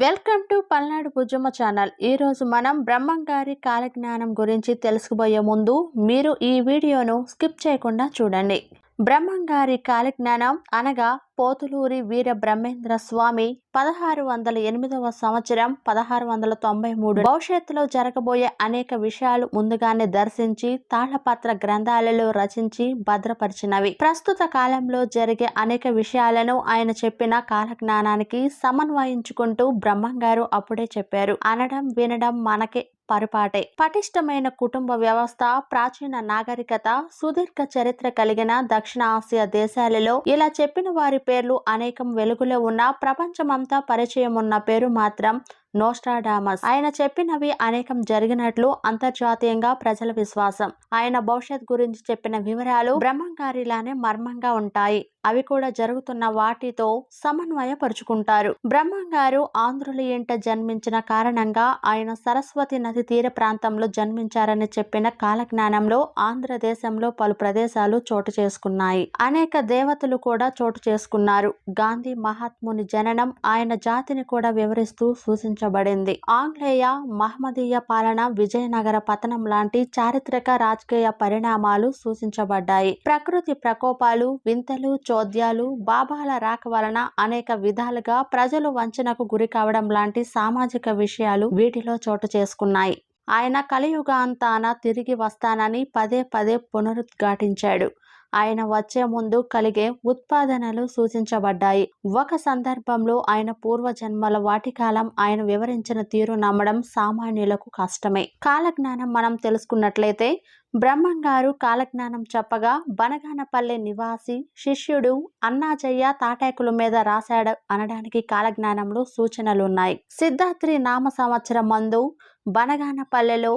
Welcome to Palnadu Bhujamma channel. ఈరోజు మనం బ్రహ్మంగారి కాలజ్ఞానం గురించి తెలుసుకుపోయే ముందు మీరు ఈ వీడియోను స్కిప్ చేయకుండా చూడండి. బ్రహ్మంగారి కాలజ్ఞానం అనగా పోతులూరి వీర బ్రహ్మేంద్ర స్వామి పదహారు వందల ఎనిమిదవ సంవత్సరం పదహారు వందల తొంభై మూడు భవిష్యత్తులో జరగబోయే అనేక విషయాలు ముందుగానే దర్శించి తాళపత్ర గ్రంథాలలో రచించి భద్రపరిచినవి. ప్రస్తుత కాలంలో జరిగే అనేక విషయాలను ఆయన చెప్పిన కాలజ్ఞానానికి సమన్వయించుకుంటూ బ్రహ్మంగారు అప్పుడే చెప్పారు. అనడం వినడం మనకే పొరపాటే. పటిష్టమైన కుటుంబ వ్యవస్థ ప్రాచీన నాగరికత సుదీర్ఘ చరిత్ర కలిగిన దక్షిణ ఆసియా దేశాలలో ఇలా చెప్పిన వారి పేర్లు అనేకం వెలుగులో ఉన్న ప్రపంచమంతా పరిచయం ఉన్న పేరు మాత్రం నోస్టాడామస్ ఆయన చెప్పినవి అనేకం జరిగినట్లు అంతర్జాతీయంగా ప్రజల విశ్వాసం. ఆయన భవిష్యత్ గురించి చెప్పిన వివరాలు బ్రహ్మంగారిలానే మర్మంగా ఉంటాయి. అవి కూడా జరుగుతున్న వాటితో సమన్వయపరుచుకుంటారు. బ్రహ్మంగారు ఆంధ్రుల ఇంట జన్మించిన కారణంగా ఆయన సరస్వతి నది తీర ప్రాంతంలో జన్మించారని చెప్పిన కాలజ్ఞానంలో ఆంధ్రదేశంలో పలు ప్రదేశాలు చోటు చేసుకున్నాయి. అనేక దేవతలు కూడా చోటు చేసుకున్నారు. గాంధీ మహాత్ముని జననం ఆయన జాతిని కూడా వివరిస్తూ సూచించబడింది. ఆంగ్లేయ మహమ్మదీయ పాలన విజయనగర పతనం లాంటి చారిత్రక రాజకీయ పరిణామాలు సూచించబడ్డాయి. ప్రకృతి ప్రకోపాలు వింతలు చోద్యాలు బాబాల రాక వలన అనేక విధాలుగా ప్రజలు వంచనకు గురి కావడం లాంటి సామాజిక విషయాలు వీటిలో చోటు చేసుకున్నాయి. ఆయన కలియుగాంతాన తిరిగి వస్తానని పదే పదే పునరుద్ఘాటించాడు. ఆయన వచ్చే ముందు కలిగే ఉత్పాదనలు సూచించబడ్డాయి. ఒక సందర్భంలో ఆయన పూర్వజన్మల వాటికాలం ఆయన వివరించిన తీరు నమ్మడం సామాన్యులకు కష్టమే. కాలజ్ఞానం మనం తెలుసుకున్నట్లయితే బ్రహ్మంగారు కాలజ్ఞానం చెప్పగా బనగానపల్లె నివాసి శిష్యుడు అన్నాజయ్య తాటాకుల మీద రాశాడు అనడానికి కాలజ్ఞానంలో సూచనలున్నాయి. సిద్ధాత్రి నామ సంవత్సరం మందు బనగానపల్లెలో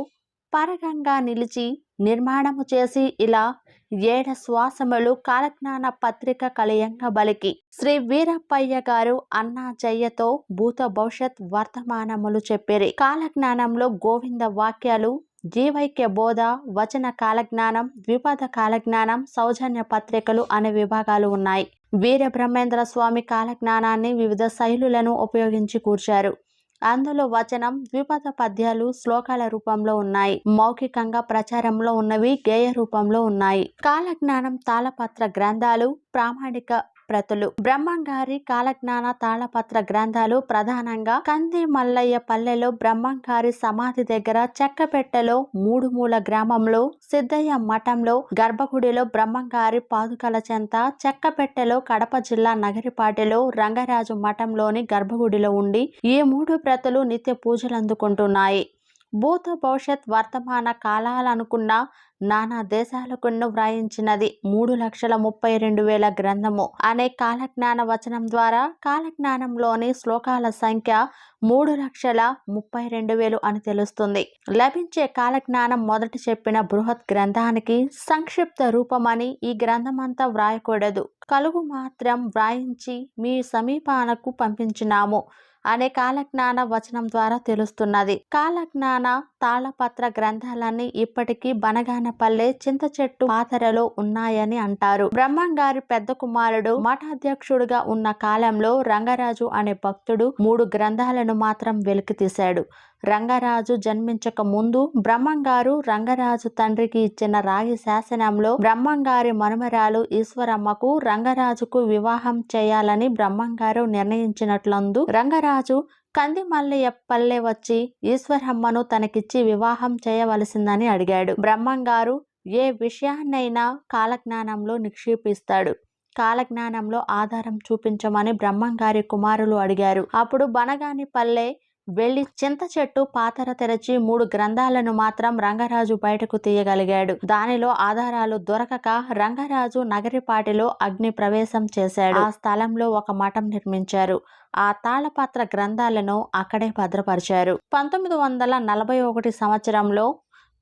పరగంగా నిలిచి నిర్మాణము చేసి ఇలా ఏడ శ్వాసములు కాలజ్ఞాన పత్రిక కలయంగ బలికి శ్రీ వీరప్పయ్య గారు అన్నా జయ్యతో భూత భవిష్యత్ వర్తమానములు చెప్పిరి. కాలజ్ఞానంలో గోవింద వాక్యాలు జీవైక్య బోధ వచన కాలజ్ఞానం ద్విపద కాలజ్ఞానం సౌజన్య పత్రికలు అనే విభాగాలు ఉన్నాయి. వీర బ్రహ్మేంద్ర స్వామి కాలజ్ఞానాన్ని వివిధ శైలులను ఉపయోగించి కూర్చారు. అందులో వచనం ద్విపద పద్యాలు శ్లోకాల రూపంలో ఉన్నాయి. మౌఖికంగా ప్రచారంలో ఉన్నవి గేయ రూపంలో ఉన్నాయి. కాలజ్ఞానం తాళపత్ర గ్రంథాలు ప్రామాణిక ప్రతులు. బ్రహ్మంగారి కాలజ్ఞాన తాళపత్ర గ్రంథాలు ప్రధానంగా కంది మల్లయ్య పల్లెలో బ్రహ్మంగారి సమాధి దగ్గర చెక్కపెట్టెలో మూడు మూల గ్రామంలో సిద్ధయ్య మఠంలో గర్భగుడిలో బ్రహ్మంగారి పాదుకల చెంత చెక్కపెట్టెలో కడప జిల్లా నగరిపాటిలో రంగరాజు మఠంలోని గర్భగుడిలో ఉండి ఈ మూడు ప్రతులు నిత్య పూజలు అందుకుంటున్నాయి భూత భవిష్యత్ వర్తమాన కాలాలనుకున్న నానా దేశాలకున్న వ్రాయించినది మూడు లక్షల ముప్పై రెండు వేల గ్రంథము. అనే కాలజ్ఞాన వచనం ద్వారా కాలజ్ఞానంలోని శ్లోకాల సంఖ్య మూడు లక్షల ముప్పై రెండు వేలు అని తెలుస్తుంది. లభించే కాలజ్ఞానం మొదట చెప్పిన బృహత్ గ్రంథానికి సంక్షిప్త రూపమని ఈ గ్రంథమంతా వ్రాయకూడదు. కలుగు మాత్రం వ్రాయించి మీ సమీపానకు పంపించినాము. అనే కాలజ్ఞాన వచనం ద్వారా తెలుస్తున్నది. కాలజ్ఞాన తాళపత్ర గ్రంథాలన్నీ ఇప్పటికీ బనగానపల్లె చింత చెట్టు పాతరలో ఉన్నాయని అంటారు. బ్రహ్మంగారి పెద్ద కుమారుడు మఠాధ్యక్షుడుగా ఉన్న కాలంలో రంగరాజు అనే భక్తుడు మూడు గ్రంథాలను మాత్రం వెలికి తీశాడు. రంగరాజు జన్మించక ముందు బ్రహ్మంగారు రంగరాజు తండ్రికి ఇచ్చిన రాగి శాసనంలో బ్రహ్మంగారి మనుమరాలు ఈశ్వరమ్మకు రంగరాజుకు వివాహం చేయాలని బ్రహ్మంగారు నిర్ణయించినట్లందు రంగరాజు కంది మల్లయ్య పల్లె వచ్చి ఈశ్వరమ్మను తనకిచ్చి వివాహం చేయవలసిందని అడిగాడు. బ్రహ్మంగారు ఏ విషయాన్నైనా కాలజ్ఞానంలో నిక్షేపిస్తాడు. కాలజ్ఞానంలో ఆధారం చూపించమని బ్రహ్మంగారి కుమారులు అడిగారు. అప్పుడు బనగాని పల్లె వెళ్ళి చింత చెట్టు పాతర తెరచి మూడు గ్రంథాలను మాత్రం రంగరాజు బయటకు తీయగలిగాడు. దానిలో ఆధారాలు దొరకక రంగరాజు నగరిపాటిలో అగ్ని ప్రవేశం చేశాడు. ఆ స్థలంలో ఒక మఠం నిర్మించారు. ఆ తాళపత్ర గ్రంథాలను అక్కడే భద్రపరిచారు. పంతొమ్మిది వందల నలభై ఒకటి సంవత్సరంలో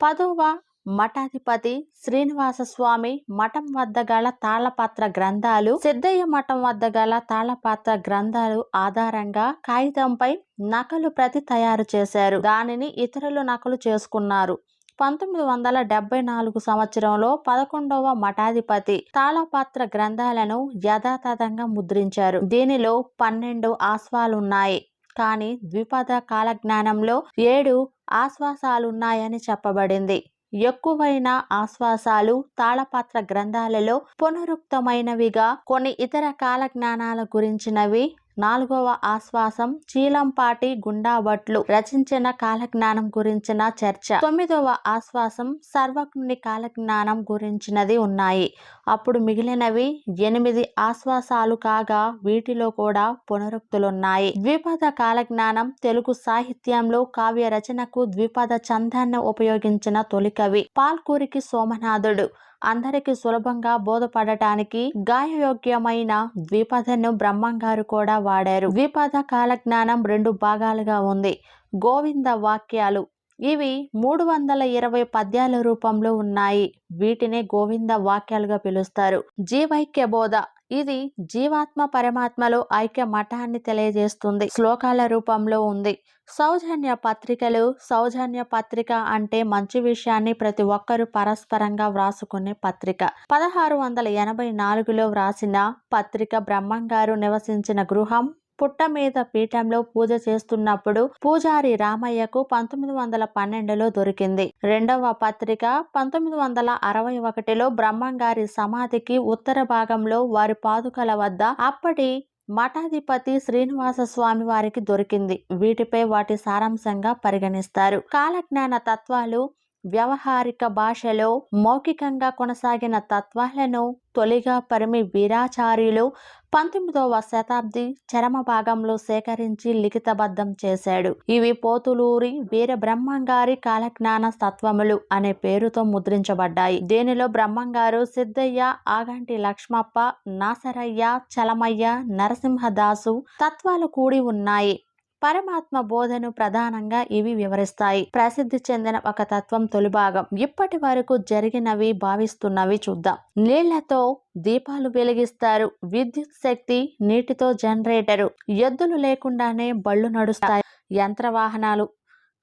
పదవ మఠాధిపతి శ్రీనివాస స్వామి మఠం వద్ద గల తాళపత్ర గ్రంథాలు సిద్ధయ్య మఠం వద్ద గల తాళపత్ర గ్రంథాలు ఆధారంగా కాగితంపై నకలు ప్రతి తయారు చేశారు. దానిని ఇతరులు నకలు చేసుకున్నారు. పంతొమ్మిది వందల డెబ్బై నాలుగు సంవత్సరంలో పదకొండవ మఠాధిపతి తాళపాత్ర గ్రంథాలను యథాతథంగా ముద్రించారు. దీనిలో పన్నెండు ఆస్వాలున్నాయి. కానీ ద్విపద కాలజ్ఞానంలో ఏడు ఆశ్వాసాలున్నాయని చెప్పబడింది. ఎక్కువైన ఆశ్వాసాలు తాళపాత్ర గ్రంథాలలో పునరుక్తమైనవిగా కొన్ని ఇతర కాలజ్ఞానాల గురించినవి నాలుగవ ఆశ్వాసం చీలంపాటి గుండాభట్లు రచించిన కాలజ్ఞానం గురించిన చర్చ. తొమ్మిదవ ఆశ్వాసం సర్వజ్ఞుని కాలజ్ఞానం గురించినది ఉన్నాయి. అప్పుడు మిగిలినవి ఎనిమిది ఆశ్వాసాలు కాగా వీటిలో కూడా పునరుక్తులున్నాయి. ద్విపద కాలజ్ఞానం తెలుగు సాహిత్యంలో కావ్య రచనకు ద్విపద చందాన్ని ఉపయోగించిన తొలి కవి పాల్కూరికి సోమనాథుడు. అందరికీ సులభంగా బోధపడటానికి గాయయోగ్యమైన ద్విపదను బ్రహ్మంగారు కూడా వాడారు. ద్విపద కాలజ్ఞానం రెండు భాగాలుగా ఉంది. గోవింద వాక్యాలు. ఇవి మూడు వందల ఇరవై పద్యాల రూపంలో ఉన్నాయి. వీటిని గోవింద వాక్యాలుగా పిలుస్తారు. జీవైక్య బోధ. ఇది జీవాత్మ పరమాత్మలో ఐక్య మఠాన్ని తెలియజేస్తుంది. శ్లోకాల రూపంలో ఉంది. సౌజన్య పత్రికలు సౌజన్య పత్రిక అంటే మంచి విషయాన్ని ప్రతి ఒక్కరూ పరస్పరంగా వ్రాసుకునే పత్రిక. పదహారు వందల ఎనభై నాలుగులో వ్రాసిన పత్రిక బ్రహ్మంగారు నివసించిన గృహం పుట్ట మీద పీఠంలో పూజ చేస్తున్నప్పుడు పూజారి రామయ్యకు పంతొమ్మిది వందల పన్నెండులో దొరికింది. రెండవ పత్రిక పంతొమ్మిది వందల అరవై ఒకటిలో బ్రహ్మంగారి సమాధికి ఉత్తర భాగంలో వారి పాదుకల వద్ద అప్పటి మఠాధిపతి శ్రీనివాస స్వామి వారికి దొరికింది. వీటిపై వాటి సారాంశంగా పరిగణిస్తారు. కాలజ్ఞాన తత్వాలు వ్యవహారిక భాషలో మౌఖికంగా కొనసాగిన తత్వాలను తొలిగా పరిమి వీరాచార్యులు పంతొమ్మిదవ శతాబ్ది చరమ భాగంలో సేకరించి లిఖితబద్ధం చేశాడు. ఇవి పోతులూరి వీర బ్రహ్మంగారి కాలజ్ఞాన తత్వములు అనే పేరుతో ముద్రించబడ్డాయి. దీనిలో బ్రహ్మంగారు సిద్ధయ్య ఆగంటి లక్ష్మప్ప నాసరయ్య చలమయ్య నరసింహదాసు తత్వాలు కూడి ఉన్నాయి. పరమాత్మ బోధను ప్రధానంగా ఇవి వివరిస్తాయి. ప్రసిద్ధి చెందిన ఒక తత్వం తొలి భాగం. ఇప్పటి వరకు జరిగినవి భావిస్తున్నవి చూద్దాం. నీళ్ళతో దీపాలు వెలిగిస్తారు. విద్యుత్ శక్తి నీటితో జనరేటరు. ఎద్దులు లేకుండానే బళ్ళు నడుస్తాయి. యంత్ర వాహనాలు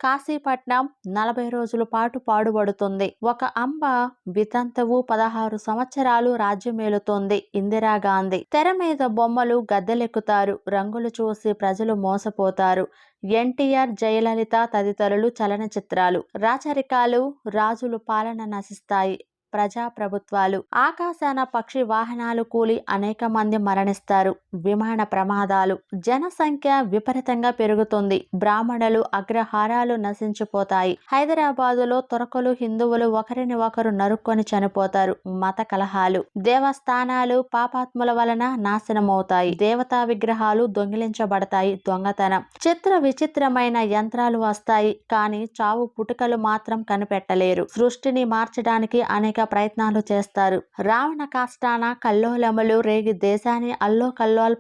కాశీపట్నం నలభై రోజుల పాటు పాడుబడుతుంది. ఒక అంబ వితంతవు పదహారు సంవత్సరాలు రాజ్యమేలుతోంది ఇందిరాగాంధీ తెర మీద బొమ్మలు గద్దెలెక్కుతారు. రంగులు చూసి ప్రజలు మోసపోతారు. ఎన్టీఆర్ జయలలిత తదితరులు చలనచిత్రాలు. రాచరికాలు రాజులు పాలన నశిస్తాయి. ప్రజాప్రభుత్వాలు. ఆకాశాన పక్షి వాహనాలు కూలి అనేక మంది మరణిస్తారు. విమాన ప్రమాదాలు. జనసంఖ్య విపరీతంగా పెరుగుతుంది. బ్రాహ్మణులు అగ్రహారాలు నశించిపోతాయి. హైదరాబాదులో తురకలు హిందువులు ఒకరిని ఒకరు నరుక్కొని చనిపోతారు. మత కలహాలు. దేవస్థానాలు పాపాత్ముల వలన నాశనమవుతాయి. దేవతా విగ్రహాలు దొంగిలించబడతాయి. దొంగతనం. చిత్ర విచిత్రమైన యంత్రాలు వస్తాయి. కానీ చావు పుట్టుకలు మాత్రం కనిపెట్టలేరు. సృష్టిని మార్చడానికి అనేక ప్రయత్నాలు చేస్తారు. రావణ కాష్టాన కల్లోలములు రేగి దేశాన్ని అల్లో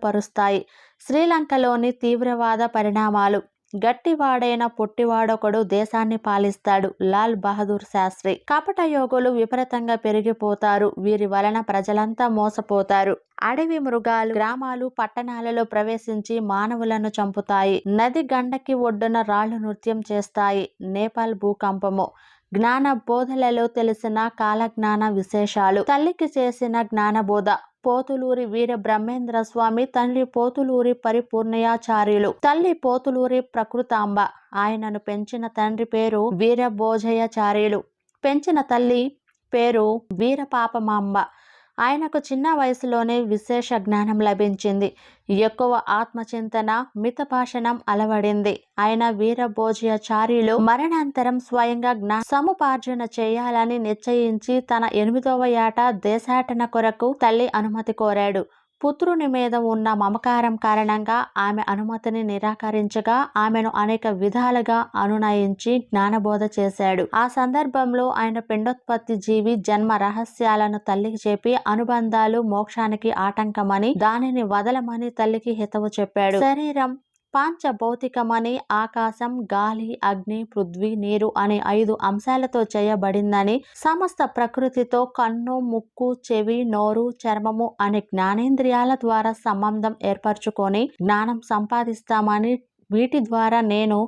పరుస్తాయి శ్రీలంకలోని తీవ్రవాద పరిణామాలు. గట్టివాడైన పొట్టివాడొకడు దేశాన్ని పాలిస్తాడు. లాల్ బహదూర్ శాస్త్రి. కపట యోగులు విపరీతంగా పెరిగిపోతారు. వీరి వలన ప్రజలంతా మోసపోతారు. అడవి మృగాలు గ్రామాలు పట్టణాలలో ప్రవేశించి మానవులను చంపుతాయి. నది గండకి ఒడ్డున రాళ్ళు నృత్యం చేస్తాయి. నేపాల్ భూకంపము. జ్ఞాన బోధలలో తెలిసిన కాలజ్ఞాన విశేషాలు. తల్లికి చేసిన జ్ఞానబోధ పోతులూరి వీర బ్రహ్మేంద్ర స్వామి తండ్రి పోతులూరి పరిపూర్ణయాచార్యులు. తల్లి పోతులూరి ప్రకృతాంబ. ఆయనను పెంచిన తండ్రి పేరు వీరభోజయాచార్యులు పెంచిన తల్లి పేరు వీరపాపమాంబ. ఆయనకు చిన్న వయసులోనే విశేష జ్ఞానం లభించింది. ఎక్కువ ఆత్మచింతన మితభాషణం అలవడింది. ఆయన వీరభోజయాచార్యులు. మరణాంతరం స్వయంగా జ్ఞా సముపార్జన చేయాలని నిశ్చయించి తన ఎనిమిదవ ఏట దేశాటన కొరకు తల్లి అనుమతి కోరాడు. పుత్రుని మీద ఉన్న మమకారం కారణంగా ఆమె అనుమతిని నిరాకరించగా ఆమెను అనేక విధాలుగా అనునయించి జ్ఞానబోధ చేశాడు. ఆ సందర్భంలో ఆయన పిండోత్పత్తి జీవి జన్మ రహస్యాలను తల్లికి చెప్పి అనుబంధాలు మోక్షానికి ఆటంకమని దానిని వదలమని తల్లికి హితవు చెప్పాడు. శరీరం పాంచభౌతికమని ఆకాశం గాలి అగ్ని పృథ్వీ నీరు అనే ఐదు అంశాలతో చేయబడిందని సమస్త ప్రకృతితో కన్ను ముక్కు చెవి నోరు చర్మము అనే జ్ఞానేంద్రియాల ద్వారా సంబంధం ఏర్పరచుకొని జ్ఞానం సంపాదిస్తామని వీటి ద్వారా నేను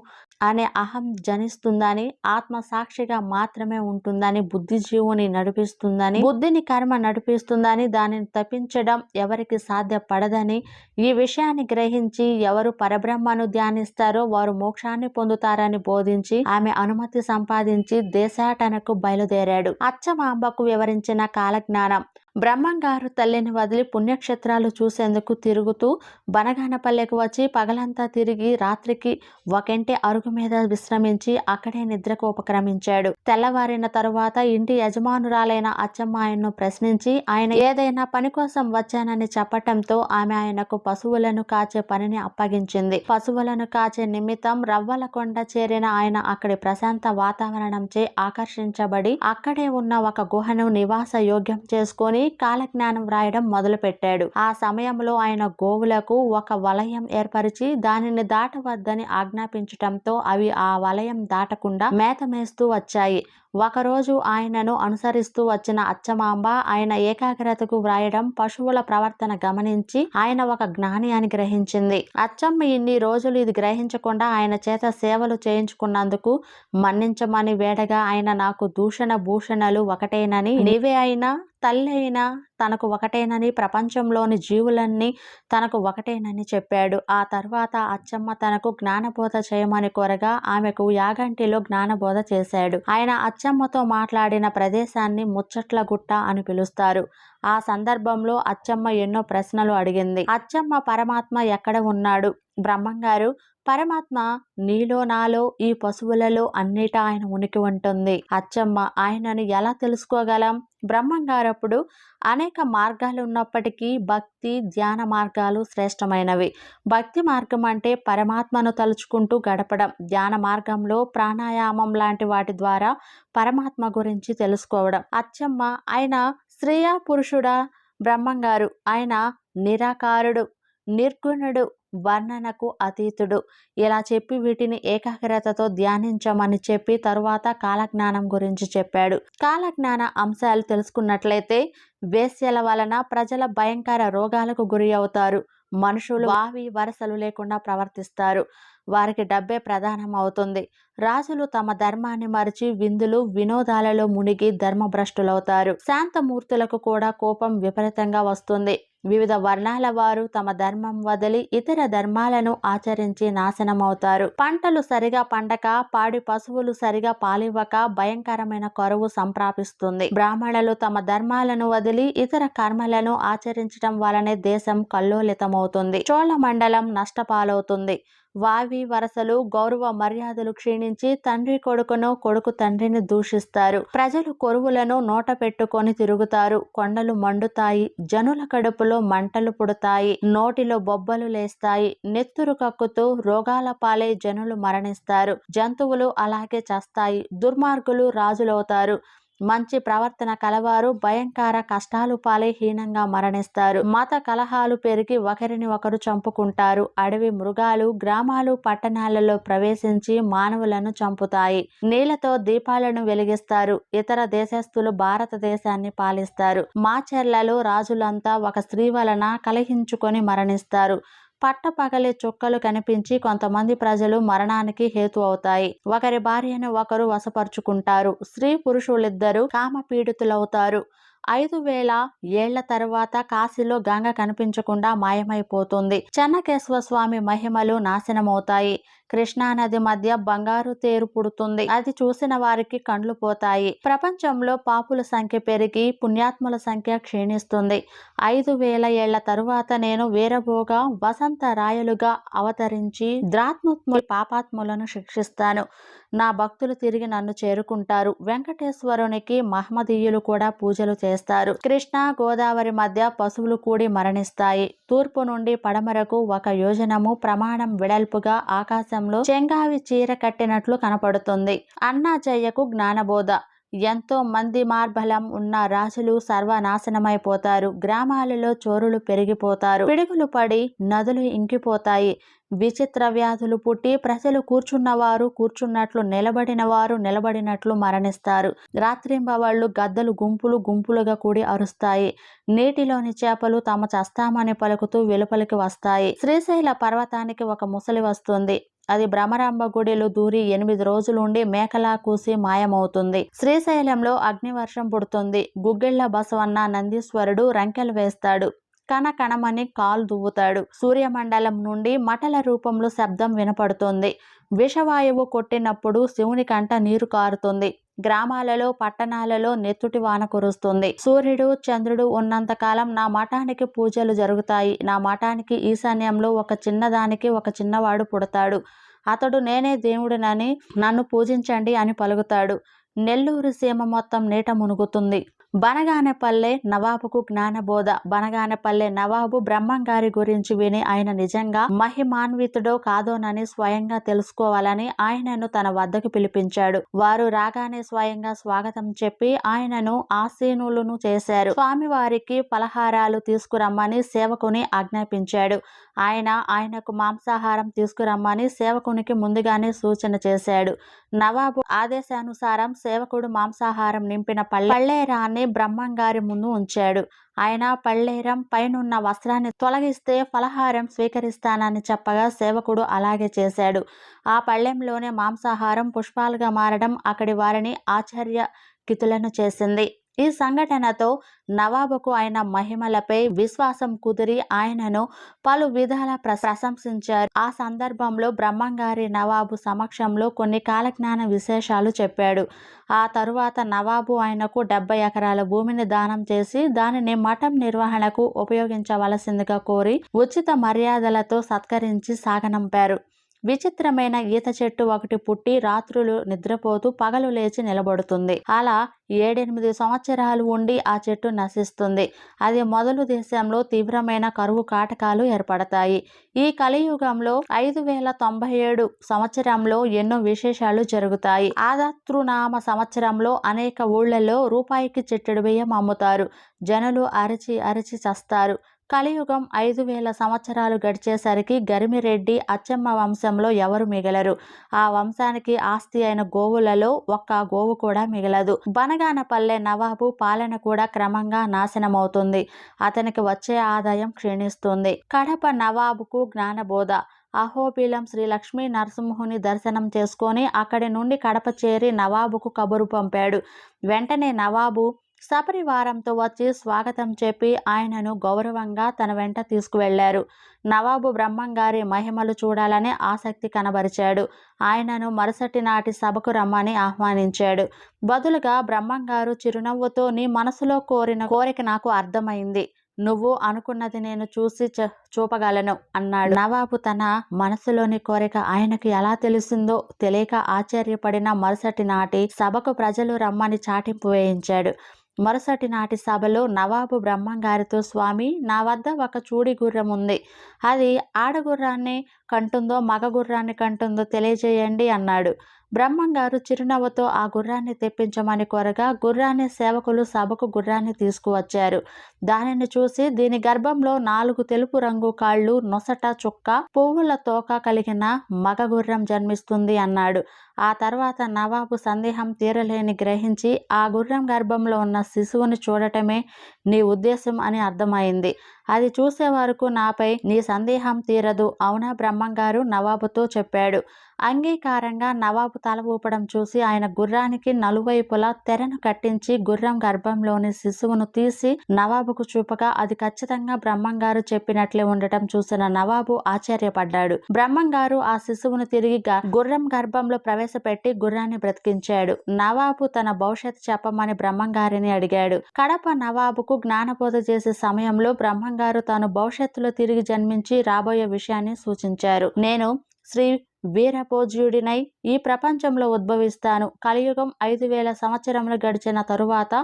అనే అహం జనిస్తుందని ఆత్మ సాక్షిగా మాత్రమే ఉంటుందని బుద్ధిజీవుని నడిపిస్తుందని బుద్ధిని కర్మ నడిపిస్తుందని దానిని తప్పించడం ఎవరికి సాధ్యపడదని ఈ విషయాన్ని గ్రహించి ఎవరు పరబ్రహ్మను ధ్యానిస్తారో వారు మోక్షాన్ని పొందుతారని బోధించి ఆమె అనుమతి సంపాదించి దేశాటనకు బయలుదేరాడు. అచ్చమాంబకు వివరించిన కాలజ్ఞానం బ్రహ్మంగారు తల్లిని వదిలి పుణ్యక్షేత్రాలు చూసేందుకు తిరుగుతూ బనగానపల్లెకు వచ్చి పగలంతా తిరిగి రాత్రికి ఒకంటే అరుగు మీద విశ్రమించి అక్కడే నిద్రకు ఉపక్రమించాడు. తెల్లవారిన తరువాత ఇంటి యజమానురాలైన అచ్చమ్మ ఆయన్ను ప్రశ్నించి ఆయన ఏదైనా పని కోసం వచ్చానని చెప్పటంతో ఆమె ఆయనకు పశువులను కాచే పనిని అప్పగించింది. పశువులను కాచే నిమిత్తం రవ్వల కొండ చేరిన ఆయన అక్కడి ప్రశాంత వాతావరణంచే ఆకర్షించబడి అక్కడే ఉన్న ఒక గుహను నివాస యోగ్యం చేసుకొని కాలజ్ఞానం వ్రాయడం మొదలుపెట్టాడు. ఆ సమయంలో ఆయన గోవులకు ఒక వలయం ఏర్పరిచి దానిని దాటవద్దని ఆజ్ఞాపించటంతో అవి ఆ వలయం దాటకుండా మేత మేస్తూ వచ్చాయి. ఒకరోజు ఆయనను అనుసరిస్తూ వచ్చిన అచ్చమాంబ ఆయన ఏకాగ్రతకు వ్రాయడం పశువుల ప్రవర్తన గమనించి ఆయన ఒక జ్ఞాని అని గ్రహించింది. అచ్చమ్మ ఇన్ని రోజులు ఇది గ్రహించకుండా ఆయన చేత సేవలు చేయించుకున్నందుకు మన్నించమని వేడగా ఆయన నాకు దూషణ భూషణలు ఒకటేనని నీవే అయినా తల్లి అయినా తనకు ఒకటేనని ప్రపంచంలోని జీవులన్నీ తనకు ఒకటేనని చెప్పాడు. ఆ తర్వాత అచ్చమ్మ తనకు జ్ఞానబోధ చేయమని కోరగా ఆమెకు యాగంటిలో జ్ఞానబోధ చేశాడు. ఆయన అచ్చమ్మతో మాట్లాడిన ప్రదేశాన్ని ముచ్చట్ల గుట్ట అని పిలుస్తారు. ఆ సందర్భంలో అచ్చమ్మ ఎన్నో ప్రశ్నలు అడిగింది. అచ్చమ్మ పరమాత్మ ఎక్కడ ఉన్నాడు? బ్రహ్మంగారు పరమాత్మ నీలో నాలో ఈ పశువులలో అన్నిటా ఆయన ఉనికి ఉంటుంది. అచ్చమ్మ ఆయనను ఎలా తెలుసుకోగలం? బ్రహ్మంగారప్పుడు అనేక మార్గాలు ఉన్నప్పటికీ భక్తి ధ్యాన మార్గాలు శ్రేష్టమైనవి. భక్తి మార్గం అంటే పరమాత్మను తలుచుకుంటూ గడపడం. ధ్యాన మార్గంలో ప్రాణాయామం లాంటి వాటి ద్వారా పరమాత్మ గురించి తెలుసుకోవడం. అచ్చమ్మ ఆయన స్త్రీయా పురుషుడా? బ్రహ్మంగారు. ఆయన నిరాకారుడు నిర్గుణుడు వర్ణనకు అతీతుడు. ఇలా చెప్పి వీటిని ఏకాగ్రతతో ధ్యానించమని చెప్పి తరువాత కాలజ్ఞానం గురించి చెప్పాడు. కాలజ్ఞాన అంశాలు తెలుసుకున్నట్లయితే వేశ్యల వలన ప్రజల భయంకర రోగాలకు గురి అవుతారు. మనుషులు వావి వరసలు లేకుండా ప్రవర్తిస్తారు. వారికి డబ్బే ప్రధానం అవుతుంది. రాజులు తమ ధర్మాన్ని మరిచి విందులు వినోదాలలో మునిగి ధర్మభ్రష్టులవుతారు. శాంతమూర్తులకు కూడా కోపం విపరీతంగా వస్తుంది. వివిధ వర్ణాల వారు తమ ధర్మం వదిలి ఇతర ధర్మాలను ఆచరించి నాశనమవుతారు. పంటలు సరిగా పండక పాడి పశువులు సరిగా పాలివ్వక భయంకరమైన కరువు సంప్రాపిస్తుంది. బ్రాహ్మణులు తమ ధర్మాలను వదిలి ఇతర కర్మలను ఆచరించడం వలనే దేశం కల్లోలితమవుతుంది. చోళ మండలం నష్టపాలవుతుంది. వావి వరసలు గౌరవ మర్యాదలు క్షీణించి తండ్రి కొడుకును కొడుకు తండ్రిని దూషిస్తారు. ప్రజలు కొరువులను నోట పెట్టుకొని తిరుగుతారు. కొండలు మండుతాయి. జనుల కడుపులో మంటలు పుడతాయి. నోటిలో బొబ్బలు లేస్తాయి. నెత్తురు కక్కుతూ రోగాల పాలై జనులు మరణిస్తారు. జంతువులు అలాగే చస్తాయి. దుర్మార్గులు రాజులవుతారు. మంచి ప్రవర్తన కలవారు భయంకర కష్టాలు పాలై హీనంగా మరణిస్తారు. మత కలహాలు పెరిగి ఒకరిని ఒకరు చంపుకుంటారు. అడవి మృగాలు గ్రామాలు పట్టణాలలో ప్రవేశించి మానవులను చంపుతాయి. నీళ్ళతో దీపాలను వెలిగిస్తారు. ఇతర దేశస్థులు భారతదేశాన్ని పాలిస్తారు. మాచెర్లలో రాజులంతా ఒక స్త్రీ వలన కలహించుకొని మరణిస్తారు. పట్టపగలే చుక్కలు కనిపించి కొంతమంది ప్రజలు మరణానికి హేతు అవుతాయి. ఒకరి భార్యను ఒకరు వశపరుచుకుంటారు. స్త్రీ పురుషులిద్దరూ కామ పీడితులవుతారు. ఐదు వేల ఏళ్ళ తర్వాత కాశీలో గంగ కనిపించకుండా మాయమైపోతుంది. చెన్నకేశ్వర స్వామి మహిమలు నాశనమవుతాయి. కృష్ణానది మధ్య బంగారు తేరు పుడుతుంది. అది చూసిన వారికి కండ్లు పోతాయి. ప్రపంచంలో పాపుల సంఖ్య పెరిగి పుణ్యాత్ముల సంఖ్య క్షీణిస్తుంది. ఐదు వేల ఏళ్ళ తరువాత నేను వీరభోగా వసంత రాయలుగా అవతరించి ద్రాత్మత్ము పాపాత్ములను శిక్షిస్తాను. నా భక్తులు తిరిగి నన్ను చేరుకుంటారు. వెంకటేశ్వరునికి మహమ్మదీయులు కూడా పూజలు చేస్తారు. కృష్ణా గోదావరి మధ్య పశువులు కూడి మరణిస్తాయి. తూర్పు నుండి పడమరకు ఒక యోజనము ప్రమాణం వెడల్పుగా ఆకాశంలో చెంగావి చీర కట్టినట్లు కనపడుతుంది. అన్నాచయ్యకు జ్ఞానబోధ. ఎంతో మంది మార్బలం ఉన్న రాజులు సర్వనాశనమైపోతారు. గ్రామాలలో చోరులు పెరిగిపోతారు. పిడుగులు పడి నదులు ఇంకిపోతాయి. విచిత్ర వ్యాధులు పుట్టి ప్రజలు కూర్చున్నవారు కూర్చున్నట్లు నిలబడిన వారు నిలబడినట్లు మరణిస్తారు. రాత్రింబవాళ్ళు గద్దలు గుంపులు గుంపులుగా కూడి అరుస్తాయి. నీటిలోని చేపలు తమ చస్తామని పలుకుతూ వెలుపలికి వస్తాయి. శ్రీశైల పర్వతానికి ఒక ముసలి వస్తుంది. అది భ్రమరాంబ గుడిలో దూరి ఎనిమిది రోజులు ఉండి మేకలా కూసి మాయమవుతుంది. శ్రీశైలంలో అగ్నివర్షం పుడుతుంది. గుగ్గిళ్ళ బసవన్న నందీశ్వరుడు రంకెలు వేస్తాడు. కణ కణమని కాలు దువ్వుతాడు. సూర్యమండలం నుండి మటల రూపంలో శబ్దం వినపడుతుంది. విషవాయువు కొట్టినప్పుడు శివుని కంట నీరు కారుతుంది. గ్రామాలలో పట్టణాలలో నెత్తుటి వాన కురుస్తుంది. సూర్యుడు చంద్రుడు ఉన్నంత కాలం నా మఠానికి పూజలు జరుగుతాయి. నా మఠానికి ఈశాన్యంలో ఒక చిన్నదానికి ఒక చిన్నవాడు పుడతాడు. అతడు నేనే దేవుడినని నన్ను పూజించండి అని పలుకుతాడు. నెల్లూరు సీమ మొత్తం నీట మునుగుతుంది. బనగానపల్లె నవాబుకు జ్ఞానబోధ. బనగానపల్లె నవాబు బ్రహ్మంగారి గురించి విని ఆయన నిజంగా మహిమాన్వితుడో కాదోనని స్వయంగా తెలుసుకోవాలని ఆయనను తన వద్దకు పిలిపించాడు. వారు రాగానే స్వయంగా స్వాగతం చెప్పి ఆయనను ఆసీనులను చేశారు. స్వామివారికి పలహారాలు తీసుకురమ్మని సేవకుని ఆజ్ఞాపించాడు. ఆయన ఆయనకు మాంసాహారం తీసుకురమ్మని సేవకునికి ముందుగానే సూచన చేశాడు. నవాబు ఆదేశానుసారం సేవకుడు మాంసాహారం నింపిన పళ్ళేరాన్ని బ్రహ్మంగారి ముందు ఉంచాడు. ఆయన పళ్ళేరం పైనున్న వస్త్రాన్ని తొలగిస్తే ఫలహారం స్వీకరిస్తానని చెప్పగా సేవకుడు అలాగే చేశాడు. ఆ పళ్ళెంలోనే మాంసాహారం పుష్పాలుగా మారడం అక్కడి వారిని ఆశ్చర్యకితులను చేసింది. ఈ సంఘటనతో నవాబుకు ఆయన మహిమలపై విశ్వాసం కుదిరి ఆయనను పలు విధాల ప్రశంసించారు. ఆ సందర్భంలో బ్రహ్మంగారి నవాబు సమక్షంలో కొన్ని కాలజ్ఞాన విశేషాలు చెప్పాడు. ఆ తరువాత నవాబు ఆయనకు డెబ్బై ఎకరాల భూమిని దానం చేసి దానిని మఠం నిర్వహణకు ఉపయోగించవలసిందిగా కోరి ఉచిత మర్యాదలతో సత్కరించి సాగనంపారు. విచిత్రమైన ఈత చెట్టు ఒకటి పుట్టి రాత్రులు నిద్రపోతూ పగలు లేచి నిలబడుతుంది. అలా ఏడెనిమిది సంవత్సరాలు ఉండి ఆ చెట్టు నశిస్తుంది. అది మొదలు దేశంలో తీవ్రమైన కరువు కాటకాలు ఏర్పడతాయి. ఈ కలియుగంలో ఐదు వేల తొంభై ఏడు సంవత్సరంలో ఎన్నో విశేషాలు జరుగుతాయి. ఆదతృనామ సంవత్సరంలో అనేక ఊళ్ళలో రూపాయికి చెట్టెడు బియ్యం అమ్ముతారు. జనులు అరిచి అరిచి చస్తారు. కలియుగం ఐదు వేల సంవత్సరాలు గడిచేసరికి గరిమిరెడ్డి అచ్చమ్మ వంశంలో ఎవరు మిగలరు? ఆ వంశానికి ఆస్తి అయిన గోవులలో ఒక్క గోవు కూడా మిగలదు. బనగానపల్లె నవాబు పాలన కూడా క్రమంగా నాశనమవుతుంది. అతనికి వచ్చే ఆదాయం క్షీణిస్తుంది. కడప నవాబుకు జ్ఞానబోధ. అహోబిలం శ్రీ లక్ష్మీ నరసింహుని దర్శనం చేసుకొని అక్కడి నుండి కడప చేరి నవాబుకు కబురు పంపాడు. వెంటనే నవాబు సపరివారంతో వచ్చి స్వాగతం చెప్పి ఆయనను గౌరవంగా తన వెంట తీసుకువెళ్ళారు నవాబు బ్రహ్మంగారి మహిమలు చూడాలని ఆసక్తి కనబరిచాడు. ఆయనను మరుసటి నాటి సభకు రమ్మని ఆహ్వానించాడు. బదులుగా బ్రహ్మంగారు చిరునవ్వుతో నీ మనసులో కోరిన కోరిక నాకు అర్థమైంది. నువ్వు అనుకున్నది నేను చూసి చూపగలను అన్నాడు. నవాబు తన మనసులోని కోరిక ఆయనకు ఎలా తెలిసిందో తెలియక ఆశ్చర్యపడిన మరుసటి నాటి సభకు ప్రజలు రమ్మని చాటింపు వేయించాడు. మరుసటి నాటి సభలో నవాబు బ్రహ్మంగారితో స్వామి నా వద్ద ఒక చూడి గుర్రం ఉంది. అది ఆడగుర్రాన్ని కంటుందో మగ గుర్రాన్ని కంటుందో తెలియజేయండి అన్నాడు. బ్రహ్మంగారు చిరునవ్వుతో ఆ గుర్రాన్ని తెప్పించమని కోరగా గుర్రాన్ని సేవకులు సభకు గుర్రాన్ని తీసుకువచ్చారు. దానిని చూసి దీని గర్భంలో నాలుగు తెలుపు రంగు కాళ్ళు నొసట చుక్క పువ్వుల తోక కలిగిన మగ గుర్రం జన్మిస్తుంది అన్నాడు. ఆ తర్వాత నవాబు సందేహం తీరలేని గ్రహించి ఆ గుర్రం గర్భంలో ఉన్న శిశువుని చూడటమే నీ ఉద్దేశం అని అర్థమైంది. అది చూసే వరకు నాపై నీ సందేహం తీరదు అవునా బ్రహ్మంగారు నవాబుతో చెప్పాడు. అంగీకారంగా నవాబు తల ఊపడం చూసి ఆయన గుర్రానికి నలువైపులా తెరను కట్టించి గుర్రం గర్భంలోని శిశువును తీసి నవాబుకు చూపగా అది ఖచ్చితంగా బ్రహ్మంగారు చెప్పినట్లే ఉండటం చూసిన నవాబు ఆశ్చర్యపడ్డాడు. బ్రహ్మంగారు ఆ శిశువును తిరిగి గుర్రం గర్భంలో ప్రవేశపెట్టి గుర్రాన్ని బ్రతికించాడు. నవాబు తన భవిష్యత్ చెప్పమని బ్రహ్మంగారిని అడిగాడు. కడప నవాబుకు జ్ఞానబోధ చేసే సమయంలో బ్రహ్మంగారు తాను భవిష్యత్తులో తిరిగి జన్మించి రాబోయే విషయాన్ని సూచించారు. నేను శ్రీ వీరభోజ్యుడినై ఈ ప్రపంచంలో ఉద్భవిస్తాను. కలియుగం ఐదు వేల సంవత్సరములు గడిచిన తరువాత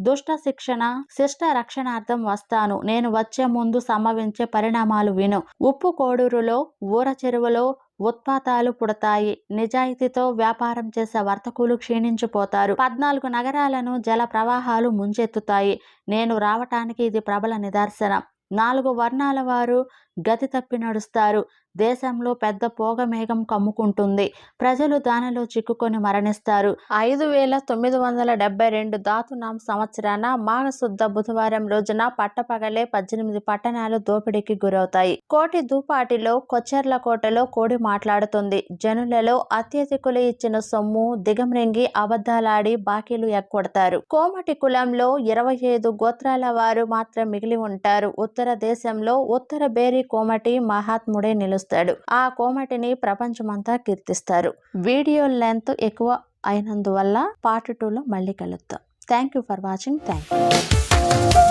దుష్ట శిక్షణ శిష్ట రక్షణార్థం వస్తాను. నేను వచ్చే ముందు సంభవించే పరిణామాలు విను. ఉప్పు కోడూరులో ఊర చెరువులో ఉత్పాతాలు పుడతాయి. నిజాయితీతో వ్యాపారం చేసే వర్తకులు క్షీణించిపోతారు. పద్నాలుగు నగరాలను జల ప్రవాహాలు ముంచెత్తుతాయి. నేను రావటానికి ఇది ప్రబల నిదర్శనం. నాలుగు వర్ణాల వారు గతి తప్పి నడుస్తారు. దేశంలో పెద్ద పోగ మేఘం కమ్ముకుంటుంది. ప్రజలు దానిలో చిక్కుకొని మరణిస్తారు. ఐదు వేల తొమ్మిది వందల డెబ్బై రెండు దాతునాం సంవత్సరాన మాఘశుద్ధ బుధవారం రోజున పట్టపగలే పద్దెనిమిది పట్టణాలు దోపిడీకి గురవుతాయి. కోటి దూపాటిలో కొచ్చెర్ల కోటలో కోడి మాట్లాడుతుంది. జనులలో అత్యధికులు ఇచ్చిన సొమ్ము దిగమ్రింగి అబద్ధాలాడి బాకీలు ఎక్కొడతారు కోమటి కులంలో ఇరవై ఐదు గోత్రాల వారు మాత్రం మిగిలి ఉంటారు. ఉత్తర దేశంలో ఉత్తర బేరీ కోమటి మహాత్ముడే నిలుస్తాడు. ఆ కోమటిని ప్రపంచమంతా కీర్తిస్తారు. వీడియో లెంత్ ఎక్కువ అయినందువల్ల పార్ట్ టూలో మళ్ళీ కలుద్దాం. Thank you for watching. Thank you